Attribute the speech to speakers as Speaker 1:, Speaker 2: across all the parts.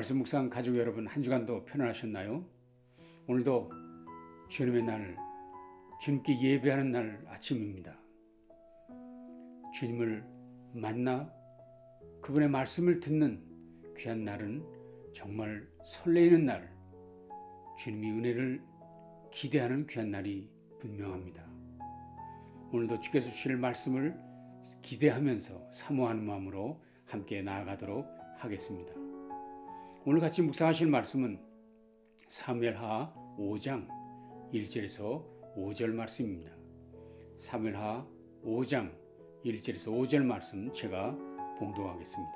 Speaker 1: 말씀 묵상 가족 여러분 한 주간도 편안하셨나요? 오늘도 주님의 날, 주님께 예배하는 날 아침입니다. 주님을 만나 그분의 말씀을 듣는 귀한 날은 정말 설레이는 날, 주님이 은혜를 기대하는 귀한 날이 분명합니다. 오늘도 주께서 주실 말씀을 기대하면서 사모하는 마음으로 함께 나아가도록 하겠습니다. 오늘 같이 묵상하실 말씀은 사무엘하 5장 1절에서 5절 말씀입니다. 사무엘하 5장 1절에서 5절 말씀 제가 봉독하겠습니다.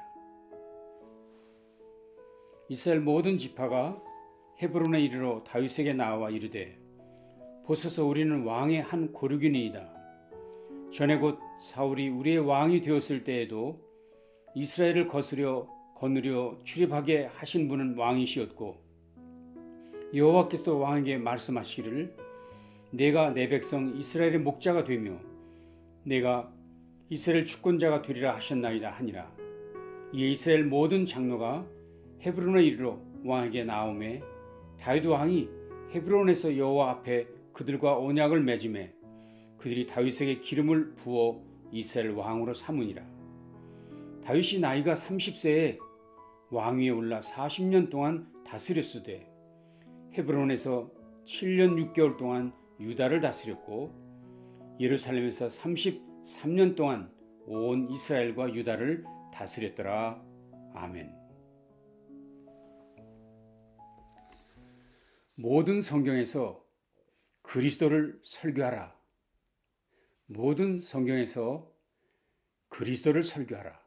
Speaker 1: 이스라엘 모든 지파가 헤브론에 이르러 다윗에게 나와 이르되 보소서 우리는 왕의 한 고륙이니이다. 전에 곧 사울이 우리의 왕이 되었을 때에도 이스라엘을 거스려 거느려 출입하게 하신 분은 왕이시었고 여호와께서 왕에게 말씀하시기를 내가 내 백성 이스라엘의 목자가 되며 내가 이스라엘 주권자가 되리라 하셨나이다 하니라. 이에 이스라엘 모든 장로가 헤브론에 이르러 왕에게 나오매 다윗 왕이 헤브론에서 여호와 앞에 그들과 언약을 맺음에 그들이 다윗에게 기름을 부어 이스라엘 왕으로 삼으니라. 다윗이 나이가 30세에 왕위에 올라 40년 동안 다스렸으되 헤브론에서 7년 6개월 동안 유다를 다스렸고 예루살렘에서 33년 동안 온 이스라엘과 유다를 다스렸더라. 아멘. 모든 성경에서 그리스도를 설교하라. 모든 성경에서 그리스도를 설교하라.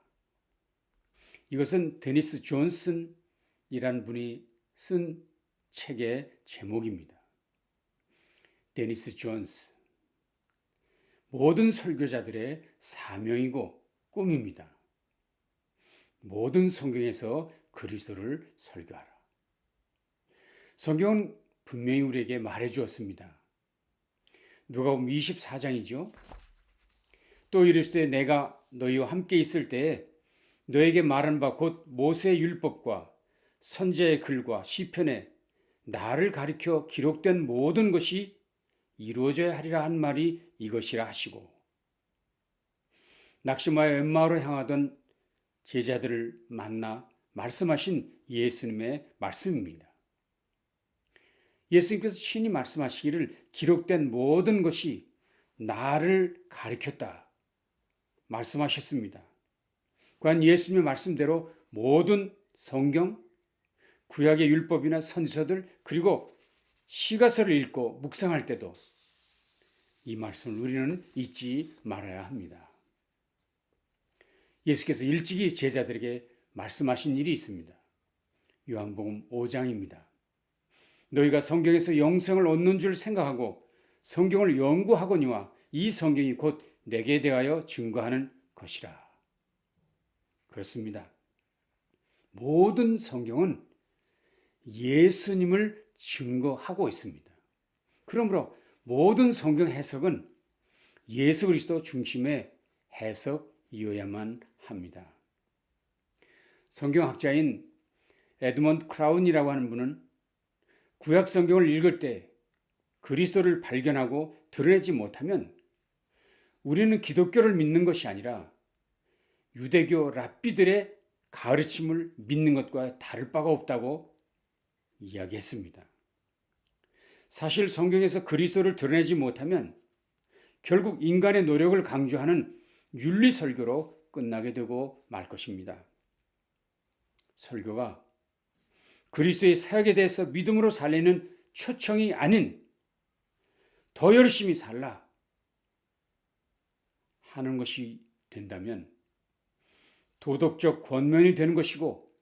Speaker 1: 이것은 데니스 존슨이라는 분이 쓴 책의 제목입니다. 데니스 존스. 모든 설교자들의 사명이고 꿈입니다. 모든 성경에서 그리스도를 설교하라. 성경은 분명히 우리에게 말해 주었습니다. 누가복음 24장이죠. 또 이르시되 내가 너희와 함께 있을 때에 너에게 말한 바 곧 모세의 율법과 선제의 글과 시편에 나를 가리켜 기록된 모든 것이 이루어져야 하리라 한 말이 이것이라 하시고 낙심하여 엠마오로 향하던 제자들을 만나 말씀하신 예수님의 말씀입니다. 예수님께서 친히 말씀하시기를 기록된 모든 것이 나를 가리켰다 말씀하셨습니다. 과연 예수님의 말씀대로 모든 성경, 구약의 율법이나 선서들 그리고 시가서를 읽고 묵상할 때도 이 말씀을 우리는 잊지 말아야 합니다. 예수께서 일찍이 제자들에게 말씀하신 일이 있습니다. 요한복음 5장입니다. 너희가 성경에서 영생을 얻는 줄 생각하고 성경을 연구하거니와 이 성경이 곧 내게 대하여 증거하는 것이라. 그렇습니다. 모든 성경은 예수님을 증거하고 있습니다. 그러므로 모든 성경 해석은 예수 그리스도 중심의 해석이어야만 합니다. 성경학자인 에드먼드 크라운이라고 하는 분은 구약 성경을 읽을 때 그리스도를 발견하고 드러내지 못하면 우리는 기독교를 믿는 것이 아니라 유대교 랍비들의 가르침을 믿는 것과 다를 바가 없다고 이야기했습니다. 사실 성경에서 그리스도를 드러내지 못하면 결국 인간의 노력을 강조하는 윤리 설교로 끝나게 되고 말 것입니다. 설교가 그리스도의 사역에 대해서 믿음으로 살리는 초청이 아닌 더 열심히 살라 하는 것이 된다면 도덕적 권면이 되는 것이고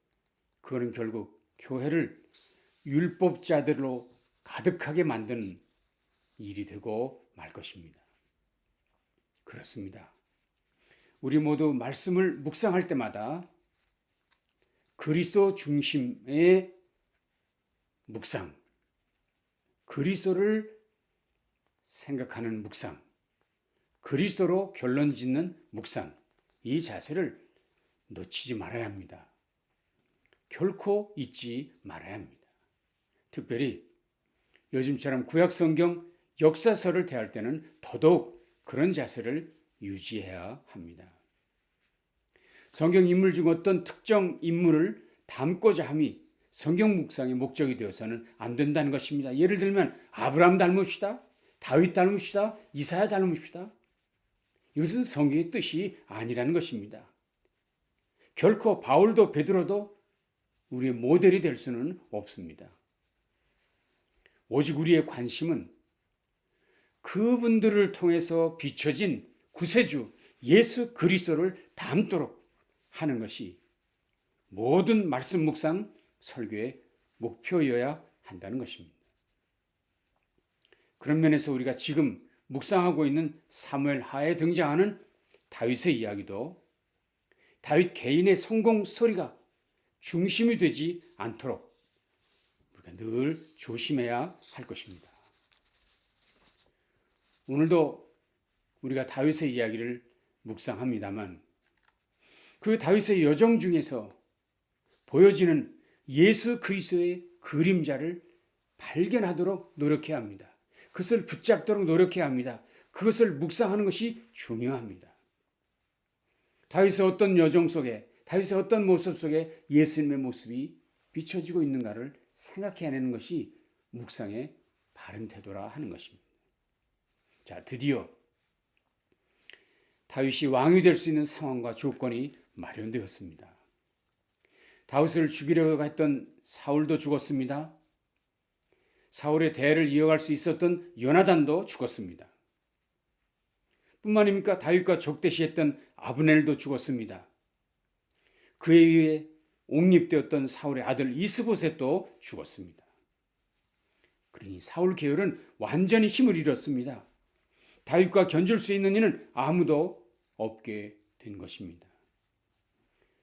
Speaker 1: 그거는 결국 교회를 율법자들로 가득하게 만드는 일이 되고 말 것입니다. 그렇습니다. 우리 모두 말씀을 묵상할 때마다 그리스도 중심의 묵상, 그리스도를 생각하는 묵상, 그리스도로 결론 짓는 묵상, 이 자세를 놓치지 말아야 합니다. 결코 잊지 말아야 합니다. 특별히 요즘처럼 구약 성경 역사서를 대할 때는 더더욱 그런 자세를 유지해야 합니다. 성경 인물 중 어떤 특정 인물을 담고자 함이 성경 묵상의 목적이 되어서는 안 된다는 것입니다. 예를 들면 아브라함 닮읍시다. 다윗 닮읍시다. 이사야 닮읍시다. 이것은 성경의 뜻이 아니라는 것입니다. 결코 바울도 베드로도 우리의 모델이 될 수는 없습니다. 오직 우리의 관심은 그분들을 통해서 비춰진 구세주 예수 그리스도를 닮도록 하는 것이 모든 말씀 묵상 설교의 목표여야 한다는 것입니다. 그런 면에서 우리가 지금 묵상하고 있는 사무엘 하에 등장하는 다윗의 이야기도 다윗 개인의 성공 스토리가 중심이 되지 않도록 우리가 늘 조심해야 할 것입니다. 오늘도 우리가 다윗의 이야기를 묵상합니다만 그 다윗의 여정 중에서 보여지는 예수 그리스도의 그림자를 발견하도록 노력해야 합니다. 그것을 붙잡도록 노력해야 합니다. 그것을 묵상하는 것이 중요합니다. 다윗의 어떤 여정 속에 다윗의 어떤 모습 속에 예수님의 모습이 비춰지고 있는가를 생각해내는 것이 묵상의 바른 태도라 하는 것입니다. 자, 드디어 다윗이 왕이 될 수 있는 상황과 조건이 마련되었습니다. 다윗을 죽이려고 했던 사울도 죽었습니다. 사울의 대를 이어갈 수 있었던 요나단도 죽었습니다. 뿐만입니까? 다윗과 적대시했던 아브넬도 죽었습니다. 그에 의해 옹립되었던 사울의 아들 이스보셋도 죽었습니다. 그러니 사울 계열은 완전히 힘을 잃었습니다. 다윗과 견줄 수 있는 이는 아무도 없게 된 것입니다.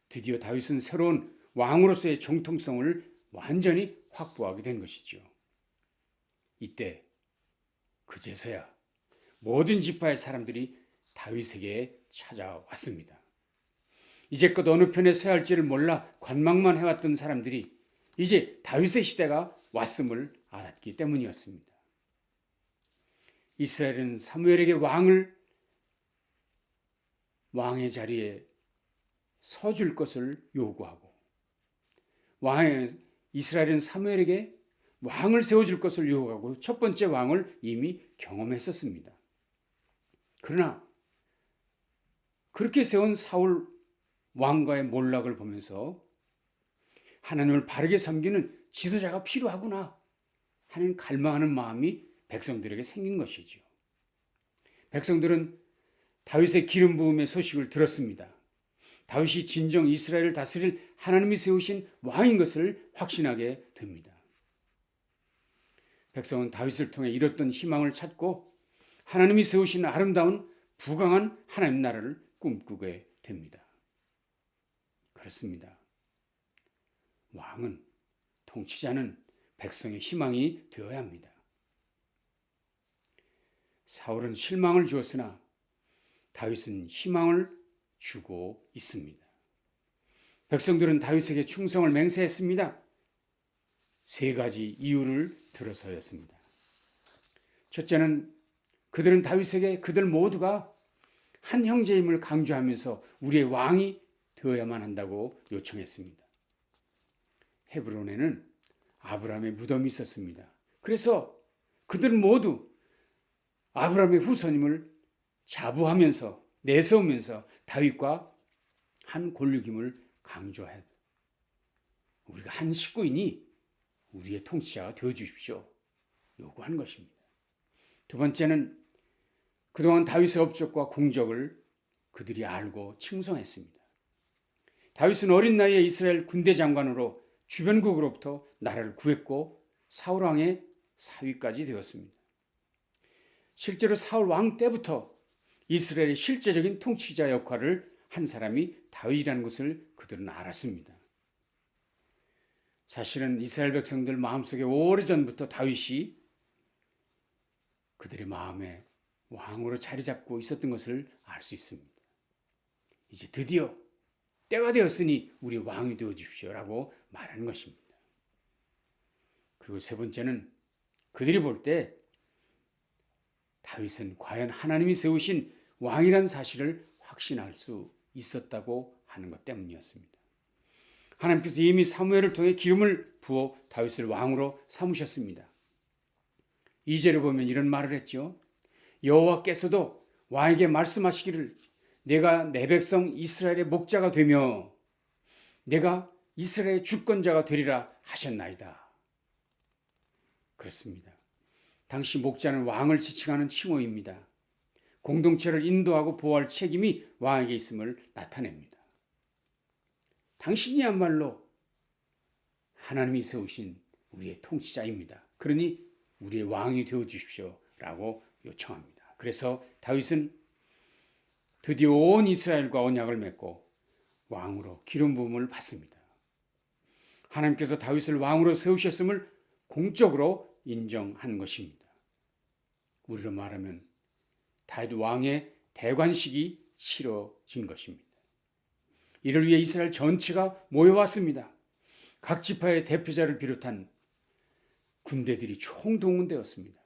Speaker 1: 드디어 다윗은 새로운 왕으로서의 정통성을 완전히 확보하게 된 것이죠. 이때 그제서야 모든 지파의 사람들이 다윗에게 찾아왔습니다. 이제껏 어느 편에 서야 할지를 몰라 관망만 해왔던 사람들이 이제 다윗의 시대가 왔음을 알았기 때문이었습니다. 이스라엘은 사무엘에게 왕을 왕의 자리에 서줄 것을 요구하고 왕의 이스라엘은 사무엘에게 왕을 세워줄 것을 요구하고 첫 번째 왕을 이미 경험했었습니다. 그러나 그렇게 세운 사울 왕과의 몰락을 보면서 하나님을 바르게 섬기는 지도자가 필요하구나 하는 갈망하는 마음이 백성들에게 생긴 것이지요. 백성들은 다윗의 기름 부음의 소식을 들었습니다. 다윗이 진정 이스라엘을 다스릴 하나님이 세우신 왕인 것을 확신하게 됩니다. 백성은 다윗을 통해 잃었던 희망을 찾고 하나님이 세우신 아름다운 부강한 하나님 나라를 꿈꾸게 됩니다. 그렇습니다. 왕은 통치자는 백성의 희망이 되어야 합니다. 사울은 실망을 주었으나 다윗은 희망을 주고 있습니다. 백성들은 다윗에게 충성을 맹세했습니다. 세 가지 이유를 들어서였습니다. 첫째는 그들은 다윗에게 그들 모두가 한 형제임을 강조하면서 우리의 왕이 되어야만 한다고 요청했습니다. 헤브론에는 아브라함의 무덤이 있었습니다. 그래서 그들 모두 아브라함의 후손임을 자부하면서 내세우면서 다윗과 한 권력임을 강조해. 우리가 한 식구이니 우리의 통치자가 되어 주십시오. 요구한 것입니다. 두 번째는 그동안 다윗의 업적과 공적을 그들이 알고 칭송했습니다. 다윗은 어린 나이에 이스라엘 군대 장관으로 주변국으로부터 나라를 구했고 사울 왕의 사위까지 되었습니다. 실제로 사울 왕 때부터 이스라엘의 실제적인 통치자 역할을 한 사람이 다윗이라는 것을 그들은 알았습니다. 사실은 이스라엘 백성들 마음속에 오래전부터 다윗이 그들의 마음에 왕으로 자리 잡고 있었던 것을 알 수 있습니다. 이제 드디어 때가 되었으니 우리 왕이 되어 주십시오라고 말하는 것입니다. 그리고 세 번째는 그들이 볼 때 다윗은 과연 하나님이 세우신 왕이란 사실을 확신할 수 있었다고 하는 것 때문이었습니다. 하나님께서 이미 사무엘을 통해 기름을 부어 다윗을 왕으로 삼으셨습니다. 이제를 보면 이런 말을 했죠. 여호와께서도 왕에게 말씀하시기를 내가 내 백성 이스라엘의 목자가 되며 내가 이스라엘의 주권자가 되리라 하셨나이다. 그렇습니다. 당시 목자는 왕을 지칭하는 칭호입니다. 공동체를 인도하고 보호할 책임이 왕에게 있음을 나타냅니다. 당신이야말로 하나님이 세우신 우리의 통치자입니다. 그러니 우리의 왕이 되어 주십시오 라고 요청합니다. 그래서 다윗은 드디어 온 이스라엘과 언약을 맺고 왕으로 기름 부음을 받습니다. 하나님께서 다윗을 왕으로 세우셨음을 공적으로 인정한 것입니다. 우리로 말하면 다윗 왕의 대관식이 치러진 것입니다. 이를 위해 이스라엘 전체가 모여왔습니다. 각 지파의 대표자를 비롯한 군대들이 총동원되었습니다.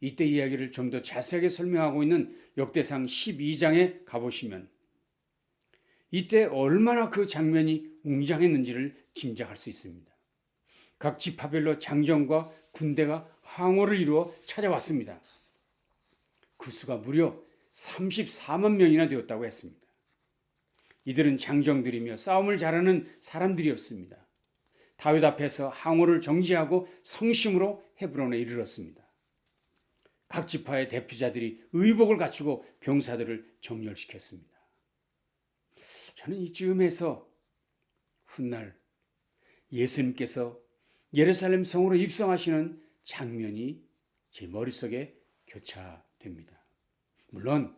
Speaker 1: 이때 이야기를 좀 더 자세하게 설명하고 있는 역대상 12장에 가보시면 이때 얼마나 그 장면이 웅장했는지를 짐작할 수 있습니다. 각 지파별로 장정과 군대가 항호를 이루어 찾아왔습니다. 그 수가 무려 34만 명이나 되었다고 했습니다. 이들은 장정들이며 싸움을 잘하는 사람들이었습니다. 다윗 앞에서 항호를 정지하고 성심으로 헤브론에 이르렀습니다. 각 지파의 대표자들이 의복을 갖추고 병사들을 정렬시켰습니다. 저는 이쯤에서 훗날 예수님께서 예루살렘 성으로 입성하시는 장면이 제 머릿속에 교차됩니다. 물론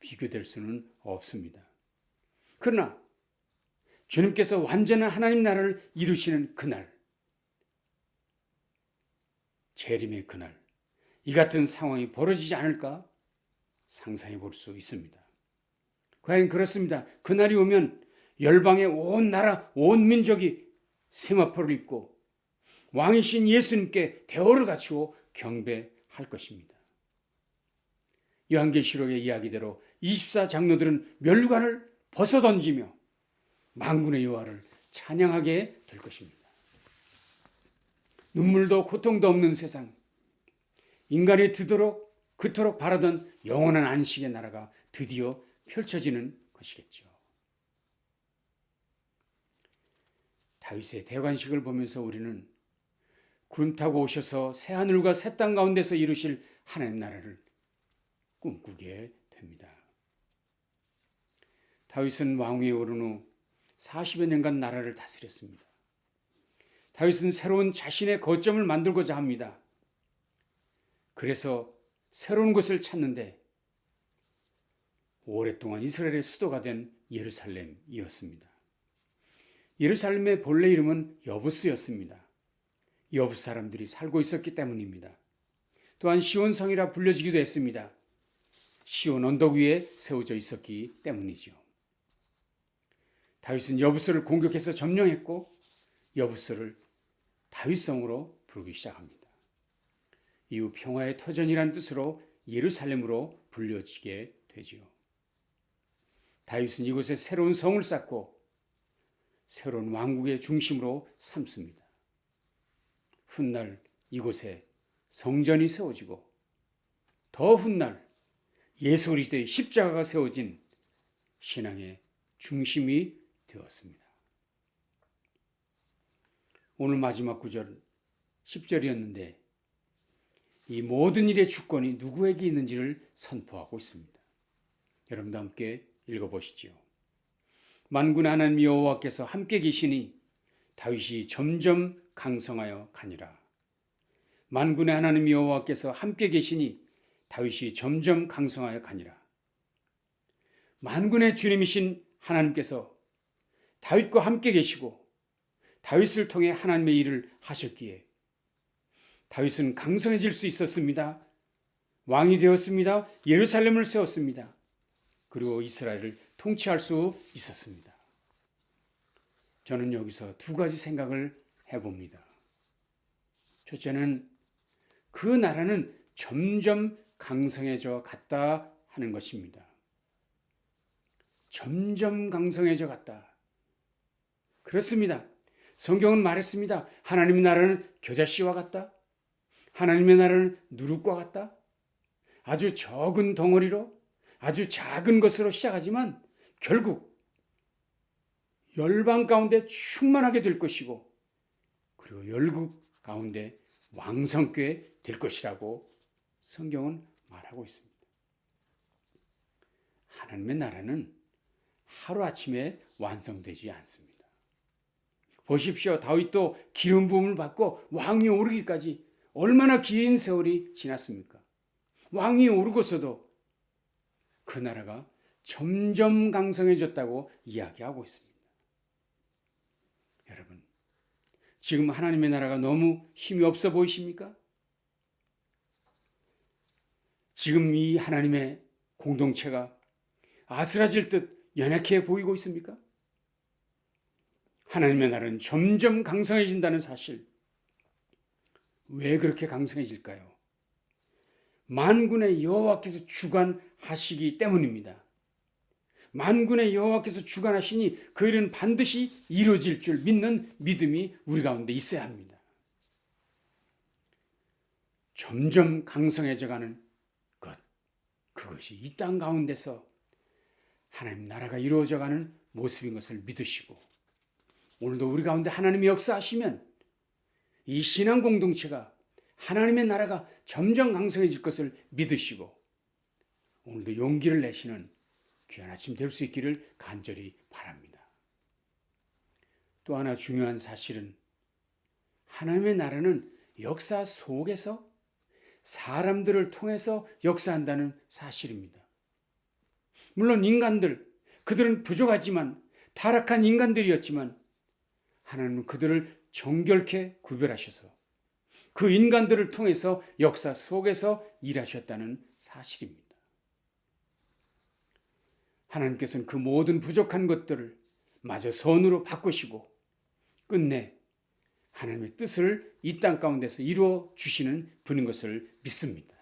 Speaker 1: 비교될 수는 없습니다. 그러나 주님께서 완전한 하나님 나라를 이루시는 그날, 재림의 그날, 이 같은 상황이 벌어지지 않을까 상상해 볼 수 있습니다. 과연 그렇습니다. 그날이 오면 열방의 온 나라, 온 민족이 세마포를 입고 왕이신 예수님께 대호를 갖추어 경배할 것입니다. 요한계시록의 이야기대로 24장로들은 멸관을 벗어던지며 만군의 여호와를 찬양하게 될 것입니다. 눈물도 고통도 없는 세상, 인간이 드도록 그토록 바라던 영원한 안식의 나라가 드디어 펼쳐지는 것이겠죠. 다윗의 대관식을 보면서 우리는 구름 타고 오셔서 새 하늘과 새 땅 가운데서 이루실 하나님 나라를 꿈꾸게 됩니다. 다윗은 왕위에 오른 후 40여 년간 나라를 다스렸습니다. 다윗은 새로운 자신의 거점을 만들고자 합니다. 그래서 새로운 곳을 찾는데 오랫동안 이스라엘의 수도가 된 예루살렘이었습니다. 예루살렘의 본래 이름은 여부스였습니다. 여부스 사람들이 살고 있었기 때문입니다. 또한 시온성이라 불려지기도 했습니다. 시온 언덕 위에 세워져 있었기 때문이죠. 다윗은 여부스를 공격해서 점령했고 여부스를 다윗성으로 부르기 시작합니다. 이후 평화의 터전이란 뜻으로 예루살렘으로 불려지게 되지요. 다윗은 이곳에 새로운 성을 쌓고 새로운 왕국의 중심으로 삼습니다. 훗날 이곳에 성전이 세워지고 더 훗날 예수 그리스도의 십자가가 세워진 신앙의 중심이 되었습니다. 오늘 마지막 구절 10절이었는데 이 모든 일의 주권이 누구에게 있는지를 선포하고 있습니다. 여러분도 함께 읽어보시지요. 만군 하나님 여호와께서 함께 계시니 다윗이 점점 강성하여 가니라. 만군의 하나님 여호와께서 함께 계시니 다윗이 점점 강성하여 가니라. 만군의 주님이신 하나님께서 다윗과 함께 계시고 다윗을 통해 하나님의 일을 하셨기에 다윗은 강성해질 수 있었습니다. 왕이 되었습니다. 예루살렘을 세웠습니다. 그리고 이스라엘을 통치할 수 있었습니다. 저는 여기서 두 가지 생각을 해봅니다. 첫째는 그 나라는 점점 강성해져 갔다 하는 것입니다. 점점 강성해져 갔다. 그렇습니다. 성경은 말했습니다. 하나님의 나라는 겨자씨와 같다. 하나님의 나라는 누룩과 같다. 아주 적은 덩어리로 아주 작은 것으로 시작하지만 결국 열방 가운데 충만하게 될 것이고 그리고 열국 가운데 왕성케 될 것이라고 성경은 말하고 있습니다. 하나님의 나라는 하루아침에 완성되지 않습니다. 보십시오. 다윗도 기름 부음을 받고 왕위 오르기까지 얼마나 긴 세월이 지났습니까? 왕위 오르고서도 그 나라가 점점 강성해졌다고 이야기하고 있습니다. 여러분, 지금 하나님의 나라가 너무 힘이 없어 보이십니까? 지금 이 하나님의 공동체가 아스라질 듯 연약해 보이고 있습니까? 하나님의 나라는 점점 강성해진다는 사실. 왜 그렇게 강성해질까요? 만군의 여호와께서 주관하시기 때문입니다. 만군의 여호와께서 주관하시니 그 일은 반드시 이루어질 줄 믿는 믿음이 우리 가운데 있어야 합니다. 점점 강성해져가는 것, 그것이 이 땅 가운데서 하나님 나라가 이루어져가는 모습인 것을 믿으시고 오늘도 우리 가운데 하나님이 역사하시면 이 신앙 공동체가 하나님의 나라가 점점 강성해질 것을 믿으시고 오늘도 용기를 내시는 귀한 아침 될 수 있기를 간절히 바랍니다. 또 하나 중요한 사실은 하나님의 나라는 역사 속에서 사람들을 통해서 역사한다는 사실입니다. 물론 인간들, 그들은 부족하지만 타락한 인간들이었지만 하나님은 그들을 정결케 구별하셔서 그 인간들을 통해서 역사 속에서 일하셨다는 사실입니다. 하나님께서는 그 모든 부족한 것들을 마저 선으로 바꾸시고 끝내 하나님의 뜻을 이 땅 가운데서 이루어 주시는 분인 것을 믿습니다.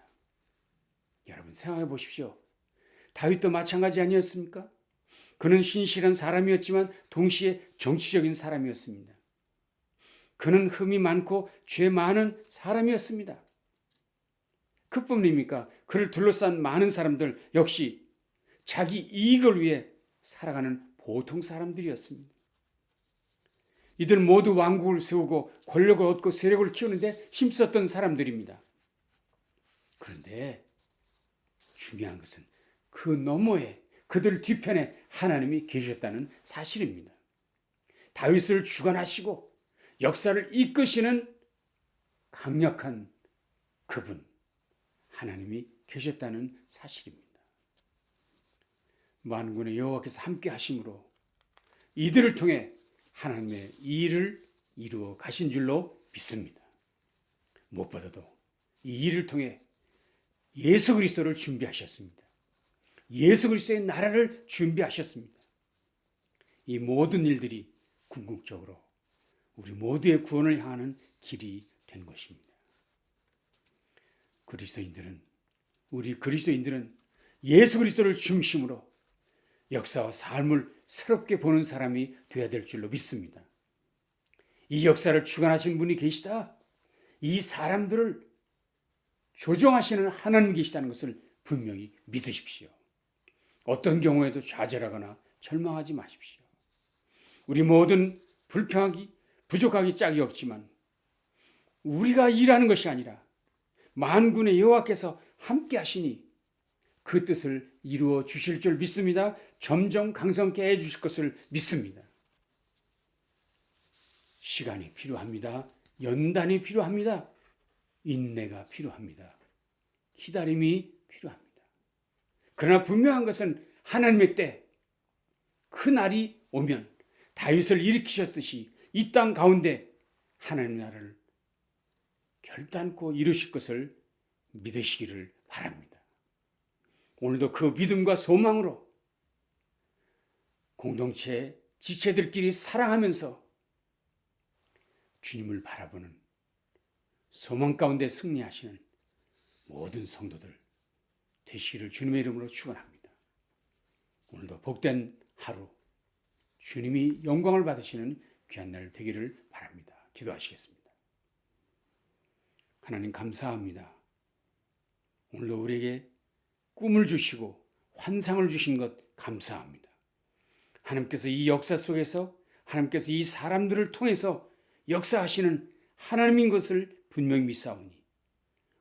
Speaker 1: 여러분 생각해 보십시오. 다윗도 마찬가지 아니었습니까? 그는 신실한 사람이었지만 동시에 정치적인 사람이었습니다. 그는 흠이 많고 죄 많은 사람이었습니다. 그뿐입니까? 그를 둘러싼 많은 사람들 역시 자기 이익을 위해 살아가는 보통 사람들이었습니다. 이들 모두 왕국을 세우고 권력을 얻고 세력을 키우는데 힘썼던 사람들입니다. 그런데 중요한 것은 그 너머에 그들 뒤편에 하나님이 계셨다는 사실입니다. 다윗을 주관하시고 역사를 이끄시는 강력한 그분 하나님이 계셨다는 사실입니다. 만군의 여호와께서 함께 하심으로 이들을 통해 하나님의 일을 이루어 가신 줄로 믿습니다. 무엇보다도 이 일을 통해 예수 그리스도를 준비하셨습니다. 예수 그리스도의 나라를 준비하셨습니다. 이 모든 일들이 궁극적으로 우리 모두의 구원을 향하는 길이 된 것입니다. 그리스도인들은 우리 그리스도인들은 예수 그리스도를 중심으로 역사와 삶을 새롭게 보는 사람이 되어야 될 줄로 믿습니다. 이 역사를 주관하신 분이 계시다. 이 사람들을 조정하시는 하나님 계시다는 것을 분명히 믿으십시오. 어떤 경우에도 좌절하거나 절망하지 마십시오. 우리 모든 불평하기, 부족하기 짝이 없지만 우리가 일하는 것이 아니라 만군의 여호와께서 함께 하시니 그 뜻을 이루어 주실 줄 믿습니다. 점점 강성케 해 주실 것을 믿습니다. 시간이 필요합니다. 연단이 필요합니다. 인내가 필요합니다. 기다림이 필요합니다. 그러나 분명한 것은 하나님의 때, 그 날이 오면 다윗을 일으키셨듯이 이 땅 가운데 하나님 나라를 결단코 이루실 것을 믿으시기를 바랍니다. 오늘도 그 믿음과 소망으로 공동체 지체들끼리 사랑하면서 주님을 바라보는 소망 가운데 승리하시는 모든 성도들 되시기를 주님의 이름으로 축원합니다. 오늘도 복된 하루 주님이 영광을 받으시는 귀한 날 되기를 바랍니다. 기도하시겠습니다. 하나님 감사합니다. 오늘도 우리에게 꿈을 주시고 환상을 주신 것 감사합니다. 하나님께서 이 역사 속에서 하나님께서 이 사람들을 통해서 역사하시는 하나님인 것을 분명히 믿사오니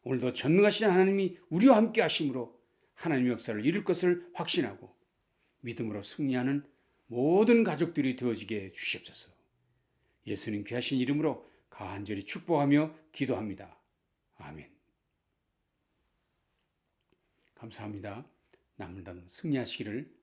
Speaker 1: 오늘도 전능하신 하나님이 우리와 함께 하심으로 하나님의 역사를 이룰 것을 확신하고 믿음으로 승리하는 모든 가족들이 되어지게 주시옵소서. 예수님 귀하신 이름으로 간절히 축복하며 기도합니다. 아멘. 감사합니다. 남은 단 승리하시기를